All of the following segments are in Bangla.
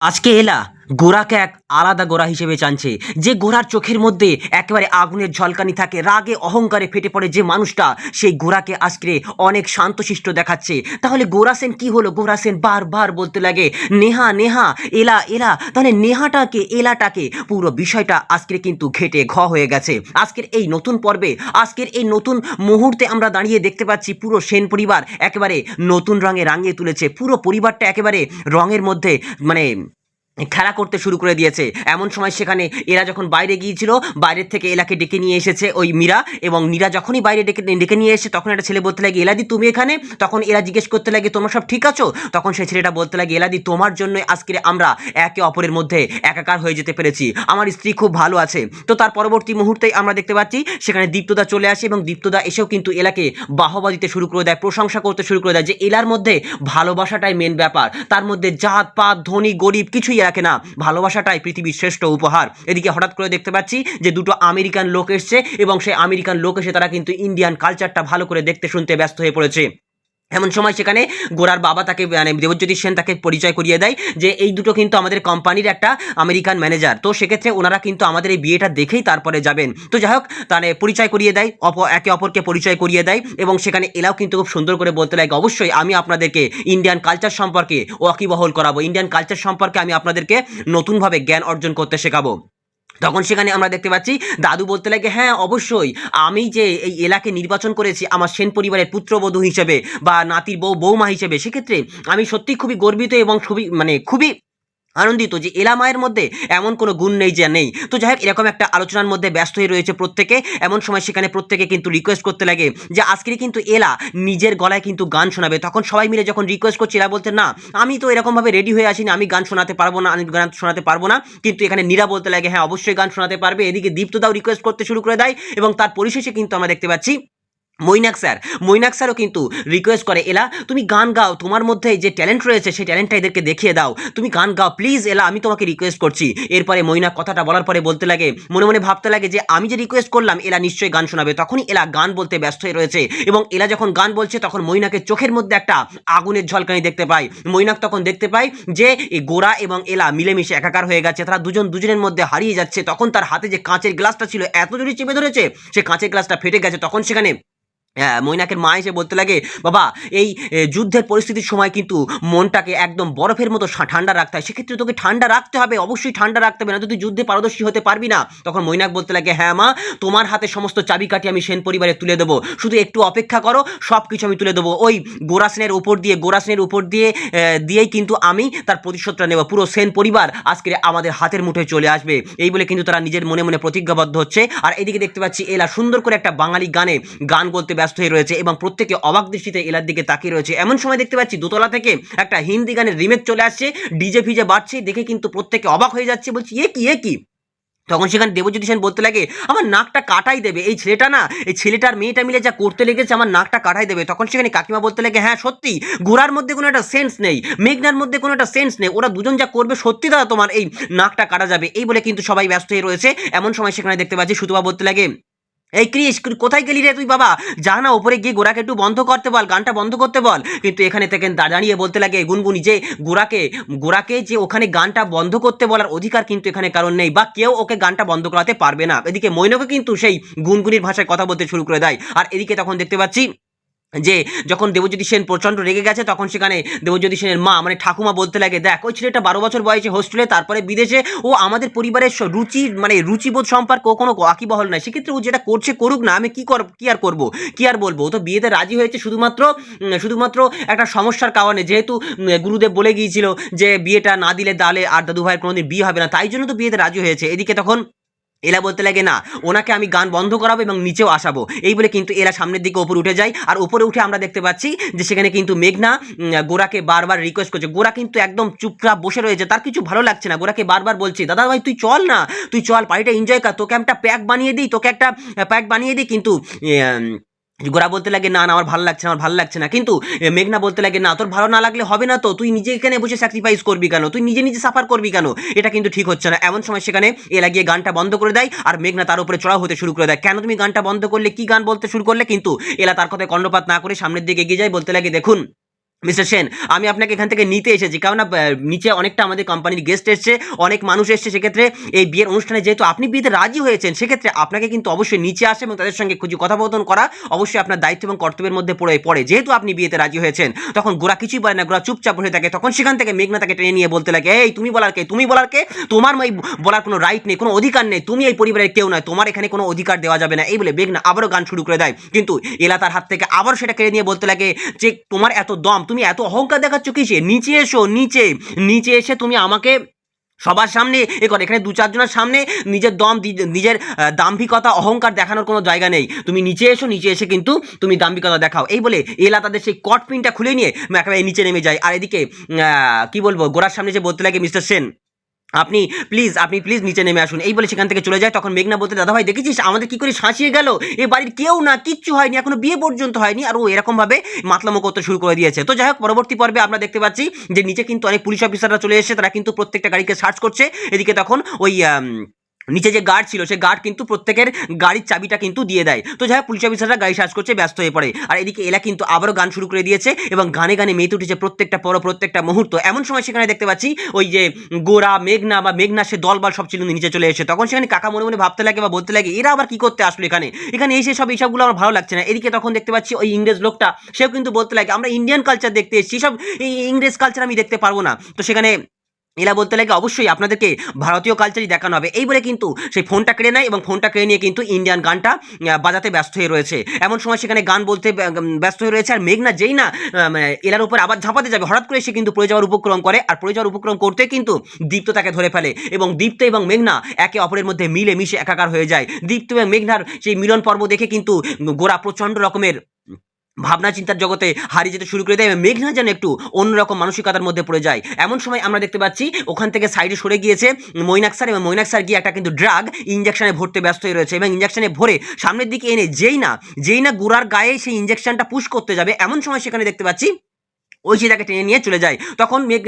আজকে এলা। গোরাকে এক আলাদা গোরা হিসেবে জানছে। যে গোরার চোখের মধ্যে একেবারে আগুনের ঝলকানি থাকে, রাগে অহংকারে ফেটে পড়ে যে মানুষটা, সেই গোরাকে আজকে অনেক শান্তশিষ্ট দেখাচ্ছে। তাহলে গোরা সেন কি হলো? গোরা সেন বারবার বলতে লাগে, নেহা নেহা, এলা এলা। তাহলে নেহাটাকে, এলাটাকে, পুরো বিষয়টা আজকে কিন্তু ঘেটে ঘ হয়ে গেছে। আজকের এই নতুন পর্বে, আজকের এই নতুন মুহূর্তে আমরা দাঁড়িয়ে দেখতে পাচ্ছি পুরো সেন পরিবার একেবারে নতুন রঙে রাঙিয়ে তুলেছে। পুরো পরিবারটা একেবারে রঙের মধ্যে মানে খেলা করতে শুরু করে দিয়েছে। এমন সময় সেখানে এরা যখন বাইরে গিয়েছিল, বাইরের থেকে এলাকে ডেকে নিয়ে এসেছে ওই মীরা এবং মীরা যখনই বাইরে ডেকে ডেকে নিয়ে এসে তখন একটা ছেলে বলতে লাগে, এলাদি, তুমি এখানে? তখন এরা জিজ্ঞেস করতে লাগে, তোমরা সব ঠিক আছো? তখন সেই ছেলেটা বলতে লাগে, এলাদি, তোমার জন্য আজকে আমরা একে অপরের মধ্যে একাকার হয়ে যেতে পেরেছি। আমার স্ত্রী খুব ভালো আছে। তো তার পরবর্তী মুহূর্তেই আমরা দেখতে পাচ্ছি, সেখানে দীপ্তদা চলে আসে এবং দীপ্তদা এসেও কিন্তু এলাকে বাহবা দিতে শুরু করে দেয়, প্রশংসা করতে শুরু করে দেয় যে, এলার মধ্যে ভালোবাসাটাই মেন ব্যাপার। তার মধ্যে জাত পাত ধনী, গরিব কিছুই রাখে না ভালোবাসাটাই পৃথিবীর শ্রেষ্ঠ উপহার। এদিকে হঠাৎ করে দেখতে পাচ্ছি যে দুটো আমেরিকান লোক এসছে এবং সেই আমেরিকান লোক এসে তারা কিন্তু ইন্ডিয়ান কালচারটা ভালো করে দেখতে শুনতে ব্যস্ত হয়ে পড়েছে। এমন সময় সেখানে গোরার বাবা তাকে মানে দেবজ্যোতি সেন তাকে পরিচয় করিয়ে দেয় যে এই দুটো কিন্তু আমাদের কোম্পানির একটা আমেরিকান ম্যানেজার তো সেক্ষেত্রে ওনারা কিন্তু আমাদের এই বিয়েটা দেখেই তারপরে যাবেন। তো যাই হোক তাহলে পরিচয় করিয়ে দেয়, অপ, একে অপরকে পরিচয় করিয়ে দেয় এবং সেখানে এলাও কিন্তু খুব সুন্দর করে বলতে লাগে, অবশ্যই আমি আপনাদেরকে ইন্ডিয়ান কালচার সম্পর্কে ওয়াকিবহল করাবো। ইন্ডিয়ান কালচার সম্পর্কে আমি আপনাদেরকে নতুনভাবে জ্ঞান অর্জন করতে শেখাবো। তখন সেখানে আমরা দেখতে পাচ্ছি, দাদু বলতে লাগে হ্যাঁ অবশ্যই। আমি যে এই এলাকে নির্বাচন করেছি, আমার সেন পরিবারের পুত্রবধূ হিসেবে বা নাতির বউ, বৌমা হিসেবে, সেক্ষেত্রে আমি সত্যি খুবই গর্বিত এবং খুবই মানে খুবই আনন্দিত যে এলা মায়ের মধ্যে এমন কোনো গুণ নেই যে নেই। তো যাই হোক, এরকম একটা আলোচনার মধ্যে ব্যস্ত হয়ে রয়েছে প্রত্যেকে। এমন সময় সেখানে প্রত্যেকে কিন্তু রিকোয়েস্ট করতে লাগে যে, আজকেরই কিন্তু এলা নিজের গলায় কিন্তু গান শোনাবে। তখন সবাই মিলে যখন রিকোয়েস্ট করছে এলা বলতে না, আমি তো এরকমভাবে রেডি হয়ে আসিনি। আমি গান শোনাতে পারব না, আমি গান শোনাতে পারব না। কিন্তু এখানে নীরা বলতে লাগে হ্যাঁ অবশ্যই গান শোনাতে পারবে। এদিকে দীপ্তদাও রিকোয়েস্ট করতে শুরু করে দেয় এবং তার পরিশেষে কিন্তু আমরা দেখতে পাচ্ছি মৈনাক স্যার, মৈনাক স্যারও কিন্তু রিকোয়েস্ট করে, এলা, তুমি গান গাও, তোমার মধ্যে যে ট্যালেন্ট রয়েছে, সেই ট্যালেন্টটা এদেরকে দেখিয়ে দাও। তুমি গান গাও প্লিজ এলা, আমি তোমাকে রিকোয়েস্ট করছি। এরপরে মৈনাক কথাটা বলার পরে বলতে লাগে, মনে মনে ভাবতে লাগে যে, আমি যে রিকোয়েস্ট করলাম, এলা নিশ্চয়ই গান শোনাবে। তখনই এলা গান বলতে ব্যস্ত হয়ে রয়েছে এবং এলা যখন গান বলছে, তখন মৈনাকের চোখের মধ্যে একটা আগুনের ঝলকানি দেখতে পায়। মৈনাক তখন দেখতে পায় যে গোরা এবং এলা মিলেমিশে একাকার হয়ে গেছে, তারা দুজন দুজনের মধ্যে হারিয়ে যাচ্ছে। তখন তার হাতে যে কাঁচের গ্লাসটা ছিল, এত জোরে চেপে ধরেছে, সে কাঁচের গ্লাসটা ফেটে গেছে। তখন সেখানে মৈনাকের মা এসে বলতে লাগে, বাবা, এই যুদ্ধের পরিস্থিতির সময় কিন্তু মনটাকে একদম বরফের মতো ঠান্ডা রাখতে হয়। সেক্ষেত্রে তোকে ঠান্ডা রাখতে হবে, অবশ্যই ঠান্ডা রাখতে হবে না তুই যুদ্ধে পারদর্শী হতে পারবি না। তখন মৈনাক বলতে লাগে হ্যাঁ মা, তোমার হাতে সমস্ত চাবিকাঠি আমি সেন পরিবারে তুলে দেবো। শুধু একটু অপেক্ষা করো সব কিছু আমি তুলে দেবো। ওই গোরাসনের উপর দিয়ে, গোরাসেনের উপর দিয়ে দিয়েই কিন্তু আমি তার প্রতিশোধটা নেব। পুরো সেন পরিবার আজকে আমাদের হাতের মুঠোয় চলে আসবে। এই বলে কিন্তু তারা নিজের মনে মনে প্রতিজ্ঞাবদ্ধ হচ্ছে। আর এদিকে দেখতে পাচ্ছি, এলা সুন্দর করে একটা বাঙালি গানে গান বলতে ব্যস্ত হয়ে রয়েছে এবং প্রত্যেকে অবাক দৃষ্টিতে এলার দিকে তাকিয়ে রয়েছে। এমন সময় দেখতে পাচ্ছি, দোতলা থেকে একটা হিন্দি গানের রিমেক চলে আসছে, ডিজে ফিজে বাড়ছে, দেখে কিন্তু প্রত্যেকে অবাক হয়ে যাচ্ছে, বলছি, এ কি এ কি? তখন সেখানে দেবজ্যোতি সেন বলতে লাগে, আমার নাকটা কাটাই দেবে, এই ছেলেটা না, এই ছেলেটার মেয়েটা মিলে যা করতে লেগেছে, আমার নাকটা কাটাই দেবে। তখন সেখানে কাকিমা বলতে লাগে হ্যাঁ সত্যি গোড়ার মধ্যে কোনো একটা সেন্স নেই, মেঘনার মধ্যে কোনো একটা সেন্স নেই, ওরা দুজন যা করবে, সত্যি দাদা, তোমার এই নাকটা কাটা যাবে। এই বলে কিন্তু সবাই ব্যস্ত হয়ে রয়েছে। এমন সময় সেখানে দেখতে পাচ্ছি সুতবা বলতে লাগে এই ক্রিস কোথায় গেলি রে তুই বাবা? যা না ওপরে গিয়ে গোড়াকে একটু বন্ধ করতে বল, গানটা বন্ধ করতে বল। কিন্তু এখানে থেকে দাঁড়িয়ে বলতে লাগে, গুনগুনি যে গোড়াকে গোড়াকে যে ওখানে গানটা বন্ধ করতে বলার অধিকার কিন্তু এখানে কারণ নেই, বা কেউ ওকে গানটা বন্ধ করাতে পারবে না। এদিকে মৈনকে কিন্তু সেই গুনগুনির ভাষায় কথা বলতে শুরু করে দেয়। আর এদিকে তখন দেখতে পাচ্ছি যে যখন দেবজ্যোতি সেন প্রচণ্ড রেগে গেছে, তখন সেখানে দেবজ্যোতি সেনের মা মানে ঠাকুমা বলতে লাগে, দেখ, ওই ছেলেটা বারো বছর বয়সে হোস্টেলে তারপরে বিদেশে, ও আমাদের পরিবারের রুচি মানে রুচিবোধ সম্পর্ক কোনো আকিবহল নাই সেক্ষেত্রে ও যেটা করছে, করুক না, আমি কী কর, কী আর করব? কী আর বলব? তো বিয়েতে রাজি হয়েছে শুধুমাত্র শুধুমাত্র একটা সমস্যার কারণে। যেহেতু গুরুদেব বলে গিয়েছিল যে, বিয়েটা না দিলে দালে আর দাদু ভাইয়ের কোনোদিন বিয়ে হবে না, তাই জন্য তো বিয়েতে রাজি হয়েছে। এদিকে তখন এলা বলতে লাগে না, ওনাকে আমি গান বন্ধ করাবো এবং নিচেও আসাবো। এই বলে কিন্তু এলা সামনের দিকে ওপরে উঠে যায় আর ওপরে উঠে আমরা দেখতে পাচ্ছি যে সেখানে কিন্তু মেঘনা গোরাকে বারবার রিকোয়েস্ট করছে। গোরা কিন্তু একদম চুপচাপ বসে রয়েছে, তার কিছু ভালো লাগছে না। গোরাকে বারবার বলছে, দাদা ভাই, তুই চল না, তুই চল পার্টিটা এনজয় কর, তোকে একটা প্যাক বানিয়ে দিই, তোকে একটা প্যাক বানিয়ে দিই কিন্তু গোরা বলতে লাগে, না না, আমার ভালো লাগছে না, আমার ভালো লাগছে না। কিন্তু মেঘনা বলতে লাগে, না, তোর ভালো না লাগলে হবে না তো। তুই নিজে এখানে বসে স্যাক্রিফাইস করবি কেন? তুই নিজে নিজে সাফার করবি কেন? এটা কিন্তু ঠিক হচ্ছে না। এমন সময় সেখানে এ লাগিয়ে গানটা বন্ধ করে দেয় আর মেঘনা তার উপরে চড়াও হতে শুরু করে দেয়। কেন তুমি গানটা বন্ধ করলে? কি গান বলতে শুরু করলে? কিন্তু, এলা তার কথায় কর্ণপাত না করে সামনের দিকে এগিয়ে যায়। বলতে লাগে, দেখুন মিস্টার সেন, আমি আপনাকে এখান থেকে নিতে এসেছি। কারণ নিচে অনেকটা আমাদের কোম্পানির গেস্ট এসছে, অনেক মানুষ এসছে, সেক্ষেত্রে এই বিয়ের অনুষ্ঠানে যেহেতু আপনি বিয়েতে রাজি হয়েছেন, সেক্ষেত্রে আপনাকে কিন্তু অবশ্যই নিচে আসে এবং তাদের সঙ্গে খুঁজে কথোপকথন করা অবশ্যই আপনার দায়িত্ব এবং কর্তব্যের মধ্যে পড়ে পড়ে। যেহেতু আপনি বিয়েতে রাজি হয়েছেন, তখন গোরা কিছুই বলে না, গোরা চুপচাপ হয়ে থাকে। তখন সেখান থেকে মেঘনা তাকে টেনে নিয়ে বলতে লাগে, এই, তুমি বলার কে? তুমি বলার কে? তোমার এই বলার কোনো রাইট নেই, কোনো অধিকার নেই। তুমি এই পরিবারের কেউ নয়, তোমার এখানে কোনো অধিকার দেওয়া যাবে না। এই বলে মেঘনা আবারও গান শুরু করে দেয়। কিন্তু এলা তার হাত থেকে আবার সেটা কেড়ে নিয়ে বলতে লাগে যে, তোমার এত দম তুমি এত অহংকার দেখাচ্ছ কিসে? নিচে এসো, নিচে। নিচে এসে তুমি আমাকে সবার সামনে এ করে, এখানে দু চারজনের সামনে নিজের দম নিজের দাম্ভিকতা, অহংকার দেখানোর কোনো জায়গা নেই। তুমি নিচে এসো, নিচে এসে কিন্তু তুমি দাম্ভিকতা দেখাও। এই বলে এলা তাদের সেই কট পিনটা খুলে নিয়ে একেবারে নিচে নেমে যায়। আর এদিকে কি বলব, গোড়ার সামনে যে বলতে লাগে মিস্টার সেন আপনি প্লিজ আপনি প্লিজ নিচে নেমে আসুন। এই বলে সেখান থেকে চলে যায়। তখন মেঘনা বলতে দাদা ভাই দেখেছিস? আমাদের কি করে শাঁসিয়ে গেল? এ বাড়ির কেউ না, কিচ্ছু হয়নি, এখনও বিয়ে পর্যন্ত হয়নি। আর ও এরকমভাবে মাতলামো করতে শুরু করে দিয়েছে। তো যাই হোক পরবর্তী পর্বে আমরা দেখতে পাচ্ছি যে নিচে কিন্তু অনেক পুলিশ অফিসাররা চলে এসেছে। তারা কিন্তু প্রত্যেকটা গাড়িকে সার্চ করছে। এদিকে তখন ওই নিচে যে গার্ড ছিল সেই গার্ড কিন্তু প্রত্যেকের গাড়ির চাবিটা কিন্তু দিয়ে দেয়। তো যাই পুলিশ অফিসাররা গাড়ি সার্চ করছে, ব্যস্ত হয়ে পড়ে। আর এদিকে এলা কিন্তু আবারও গান শুরু করে দিয়েছে এবং গানে গানে মেতে উঠেছে প্রত্যেকটা পর প্রত্যেকটা মুহূর্ত। এমন সময় সেখানে দেখতে পাচ্ছি ওই যে গোরা, মেঘনা বা মেঘনা, সে দলবল সব ছিল নিচে চলে এসে তখন সেখানে কাকা মনে মনে ভাবতে লাগে বা বলতে লাগে, এরা আবার কি করতে আসলো এখানে? এখানে এসে সব এইসবগুলো আমার ভালো লাগছে না। এদিকে তখন দেখতে পাচ্ছি ওই ইংরেজ লোকটা, সেও কিন্তু বলতে লাগে, আমরা ইন্ডিয়ান কালচার দেখতে এসেছি, সব এই ইংরেজ কালচার আমি দেখতে পারব না। তো সেখানে এলা বলতে লাগে, অবশ্যই আপনাদেরকে ভারতীয় কালচারই দেখানো হবে। এই বলে কিন্তু সেই ফোনটা কেড়ে নেয় এবং ফোনটা কেড়ে নিয়ে কিন্তু ইন্ডিয়ান গানটা বাজাতে ব্যস্ত হয়ে রয়েছে। এমন সময় সেখানে গান বলতে ব্যস্ত হয়ে রয়েছে। আর মেঘনা যেই না মানে এলার উপর আবার ঝাঁপাতে যাবে, হঠাৎ করে সে কিন্তু পড়ে যাওয়ার উপক্রম করে। আর পড়ে যাওয়ার উপক্রম করতে কিন্তু দীপ্ত তাকে ধরে ফেলে এবং দীপ্ত এবং মেঘনা একে অপরের মধ্যে মিলে মিশে একাকার হয়ে যায়। দীপ্ত এবং মেঘনার সেই মিলন পর্ব দেখে কিন্তু গোরা প্রচণ্ড রকমের ভাবনা চিন্তার জগতে হারিয়ে যেতে শুরু করে দেয়। মেঘনা যেন একটু অন্যরকম মানসিকতার মধ্যে পড়ে যায়। এমন সময় আমরা দেখতে পাচ্ছি, ওখান থেকে সাইডে সরে গিয়েছে মৈনাক স্যার এবং মৈনাক স্যার গিয়ে একটা কিন্তু ড্রাগ ইঞ্জেকশনে ভরতে ব্যস্ত হয়ে রয়েছে এবং ইঞ্জেকশনে ভরে সামনের দিকে এনে যেই না যেই না গোড়ার গায়ে সেই ইঞ্জেকশনটা পুশ করতে যাবে। এমন সময় সেখানে দেখতে পাচ্ছি ওই তাকে টেনে নিয়ে চলে যায়। তখন মেঘ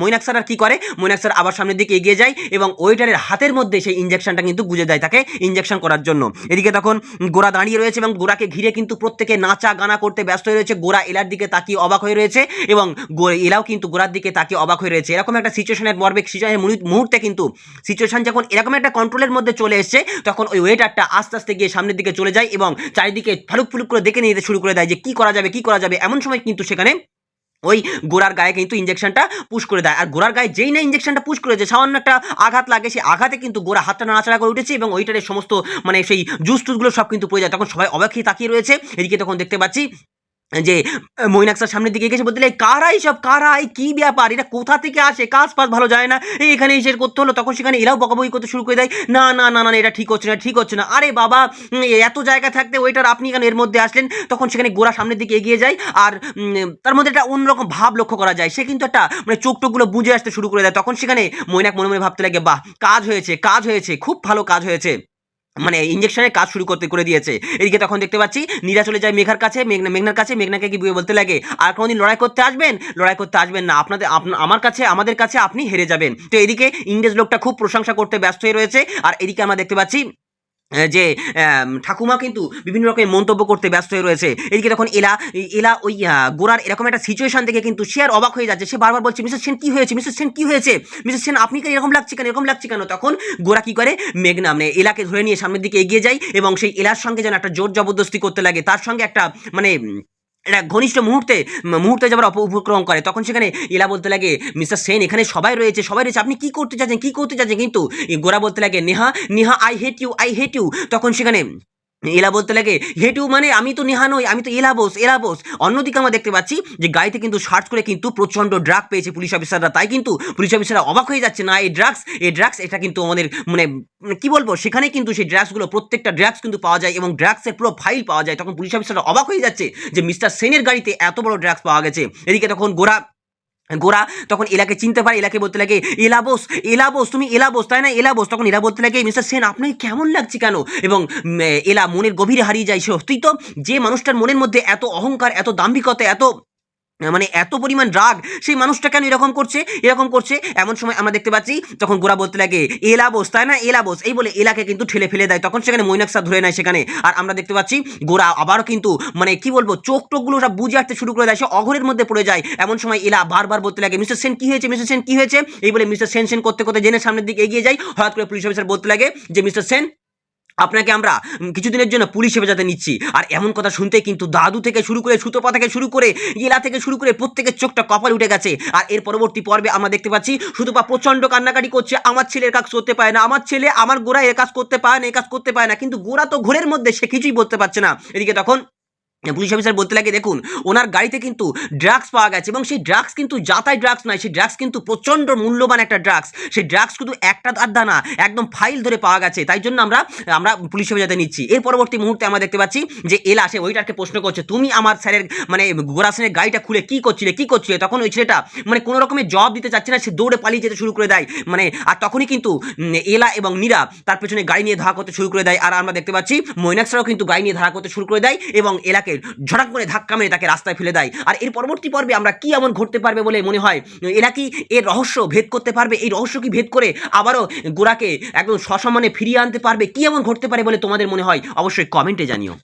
মৈনাক স্যার আর কি করে? মৈনাক স্যার আবার সামনের দিকে এগিয়ে যায় এবং ওয়েটারের হাতের মধ্যে সেই ইঞ্জেকশনটা কিন্তু গুজে দেয় তাকে ইঞ্জেকশন করার জন্য। এদিকে তখন গোড়া দাঁড়িয়ে রয়েছে এবং গোড়াকে ঘিরে কিন্তু প্রত্যেকে নাচা গানা করতে ব্যস্ত হয়ে রয়েছে। গোড়া এলার দিকে তাকিয়ে অবাক হয়ে রয়েছে এবং এলাও কিন্তু গোড়ার দিকে তাকিয়ে অবাক হয়ে রয়েছে। এরকম একটা সিচুয়েশনের মর্বে সিচুয়েশনের মুহূর্তে কিন্তু সিচুয়েশন যখন এরকম একটা কন্ট্রোলের মধ্যে চলে এসছে, তখন ওই ওয়েটারটা আস্তে আস্তে গিয়ে সামনের দিকে চলে যায় এবং চারিদিকে ফালুক ফুলুক করে দেখে নিতে শুরু করে দেয় যে কি করা যাবে, কি করা যাবে। এমন সময় কিন্তু সেখানে ওই গোড়ার গায়ে কিন্তু ইঞ্জেকশনটা পুশ করে দেয়। আর গোড়ার গায়ে যেই না ইঞ্জেকশনটা পুশ করেছে, সামান্য একটা আঘাত লাগে, সেই আঘাতে কিন্তু গোড়া হাতটা নাড়াচাড়া করে উঠেছে এবং ওইটার সমস্ত মানে সেই জুস টুসগুলো সব কিন্তু পড়ে যায়। তখন সবাই অবাক তাকিয়ে রয়েছে। এদিকে তখন দেখতে পাচ্ছি যে মৈনাক স্যার সামনের দিকে গেছে বলতে কারা এইসব কারা এই কী ব্যাপার? এটা কোথা থেকে আসে? কাজ পাস ভালো যায় না। এখানে এসে করতে হলো। তখন সেখানে এরাও বকাবকি করতে শুরু করে দেয়। না না না না এটা ঠিক হচ্ছে না, ঠিক হচ্ছে না। আরে বাবা এত জায়গা থাকতে ওইটার আপনি এখানে এর মধ্যে আসলেন? তখন সেখানে গোড়া সামনের দিকে এগিয়ে যায় আর তার মধ্যে একটা অন্যরকম ভাব লক্ষ্য করা যায়। সে কিন্তু একটা মানে চোখ টোকগুলো বুঝে আসতে শুরু করে দেয়। তখন সেখানে মৈনাক মনে মনে ভাবতে লাগে, বাহ, কাজ হয়েছে কাজ হয়েছে, খুব ভালো কাজ হয়েছে। মানে ইঞ্জেকশনের কাজ শুরু করতে, করে দিয়েছে। এদিকে তখন দেখতে পাচ্ছি, নীরা চলে যায় মেঘার কাছে মেঘনা মেঘনার কাছে, মেঘনাকে কি বলতে লাগে? আর কোনোদিন লড়াই করতে আসবেন? লড়াই করতে আসবেন না। আপনাদের, আপনা- আমার কাছে, আমাদের কাছে আপনি হেরে যাবেন। তো এদিকে ইংরেজ লোকটা খুব প্রশংসা করতে ব্যস্ত হয়ে রয়েছে। আর এদিকে আমরা দেখতে পাচ্ছি যে ঠাকুমা কিন্তু বিভিন্ন রকমের মন্তব্য করতে ব্যস্ত হয়ে রয়েছে। এদিকে তখন এলা এলা ওই গোড়ার এরকম একটা সিচুয়েশন থেকে কিন্তু সে আর অবাক হয়ে যাচ্ছে। সে বারবার বলছে, মিসেস সেন, কি হয়েছে? মিসেস সেন, কি হয়েছে? মিসেস সেন, আপনি কেন এরকম লাগছে কেন? এরকম লাগছে কেন? তখন গোড়া কী করে? মেঘনা মানে এলাকে ধরে নিয়ে সামনের দিকে এগিয়ে যায় এবং সেই এলার সঙ্গে যেন একটা জোর জবরদস্তি করতে লাগে। তার সঙ্গে একটা মানে একটা ঘনিষ্ঠ মুহূর্তে মুহূর্তে যাবার উপক্রম করে। তখন সেখানে ইলা বলতে লাগে, মিস্টার সেন, এখানে সবাই রয়েছে সবাই রয়েছে, আপনি কি করতে চাচ্ছেন কি করতে চাচ্ছেন কিন্তু গোরা বলতে লাগে, Neha Neha I hate you I hate you তখন সেখানে এলা বলতে লাগে হেটু মানে আমি তো নেহা নই, আমি তো এলা বোস এলা বোস অন্যদিকে আমরা দেখতে পাচ্ছি যে গাড়িতে কিন্তু সার্চ করে কিন্তু প্রচণ্ড ড্রাগ পেয়েছে পুলিশ অফিসাররা। তাই কিন্তু পুলিশ অফিসাররা অবাক হয়ে যাচ্ছে, না, এই ড্রাগস এই ড্রাগস, এটা কিন্তু আমাদের মানে মানে কি বলব সেখানে কিন্তু সেই ড্রাগসগুলো, প্রত্যেকটা ড্রাগস কিন্তু পাওয়া যায় এবং ড্রাগসের পুরো ফাইল পাওয়া যায়। তখন পুলিশ অফিসাররা অবাক হয়ে যাচ্ছে যে মিস্টার সেনের গাড়িতে এত বড় ড্রাগস পাওয়া গেছে। এদিকে তখন গোরা গোরা তখন এলাকে চিনতে পারে, এলাকে বলতে লাগে এলাবোস এলাবোস তুমি এলাবোস তাই না? এলাবোস তখন এলা বলতে লাগে, মিস্টার সেন আপনাকে কেমন লাগছে কেন? এবং এলা মনের গভীরে হারিয়ে যায়। তুই তো, যে মানুষটার মনের মধ্যে এত অহংকার, এত দাম্ভিকতা, এত মানে এত পরিমাণ রাগ, সেই মানুষটা কেন এরকম করছে? এরকম করছে, এমন সময় আমরা দেখতে পাচ্ছি তখন গোরা বলতে লাগে এলা বোস তাই না? এলা বোস এই বলে এলাকে কিন্তু ঠেলে ফেলে দেয়, তখন সেখানে মৈনাকসা ধরে নেয় সেখানে। আর আমরা দেখতে পাচ্ছি, গোরা আবারও কিন্তু মানে কি বলব, চোখ টোকগুলো সব বুঝে আসতে শুরু করে দেয়, সে অঘরের মধ্যে পড়ে যায়। এমন সময় এলা বারবার বলতে লাগে, মিস্টার সেন, কি হয়েছে? মিস্টার সেন, কি হয়েছে? এই বলে মিস্টার সেন সেন করতে করতে জেনে সামনের দিকে এগিয়ে যায়। হঠাৎ করে পুলিশ অফিসার বলতে লাগে যে, মিস্টার সেন আপনাকে আমরা কিছুদিনের জন্য পুলিশ হেফাজতে নিচ্ছি। আর এমন কথা শুনতে কিন্তু দাদু থেকে শুরু করে, সুতপা থেকে শুরু করে, ইলা থেকে শুরু করে প্রত্যেকের চোখটা কপাল উঠে গেছে। আর এর পরবর্তী পর্বে আমরা দেখতে পাচ্ছি, সুতপা প্রচণ্ড কান্নাকাটি করছে, আমার ছেলে এর কাজ করতে পারে না, আমার ছেলে আমার গোড়া এর কাজ করতে পারে না, এ কাজ করতে পায় না, কিন্তু গোড়া তো ঘোরের মধ্যে সে কিছুই বলতে পারছে না। এদিকে তখন পুলিশ অফিসার বলতে লাগে, দেখুন, ওনার গাড়িতে কিন্তু ড্রাগস পাওয়া গেছে এবং সেই ড্রাগস কিন্তু যাতাই ড্রাগস নয়, সেই ড্রাগস কিন্তু প্রচণ্ড মূল্যবান একটা ড্রাগস সেই ড্রাগস কিন্তু একটা আধা না একদম ফাইল ধরে পাওয়া গেছে। তাই জন্য আমরা আমরা পুলিশ অফিসারতে নিচ্ছি। এর পরবর্তী মুহূর্তে আমরা দেখতে পাচ্ছি যে এলা সে ওইটাকে প্রশ্ন করছে, তুমি আমার স্যারের মানে গোরাসনের গাড়িটা খুলে কি করছিলে কি করছিলে? তখন ওই ছেলেটা মানে কোনো রকমের জবাব দিতে চাচ্ছে না, সে দৌড়ে পালিয়ে যেতে শুরু করে দেয়। মানে আর তখনই কিন্তু এলা এবং নীরা তার পেছনে গাড়ি নিয়ে ধাওয়া করতে শুরু করে দেয়। আর আমরা দেখতে পাচ্ছি মৈনাক্সরাও কিন্তু গাড়ি নিয়ে ধাওয়া করতে শুরু করে দেয় এবং এলাকে ঝটাক করে ধাক্কা মেরে তাকে রাস্তায় ফেলে দেয়। আর এর পরবর্তী পর্বে আমরা কি এমন ঘটতে পারবে বলে মনে হয়? এরা কি এর রহস্য ভেদ করতে পারবে? এই রহস্য কি ভেদ করে আবারও গোড়াকে একদম সসম্মানে ফিরিয়ে আনতে পারবে? কি এমন ঘটতে পারে বলে তোমাদের মনে হয়? অবশ্যই কমেন্টে জানিও।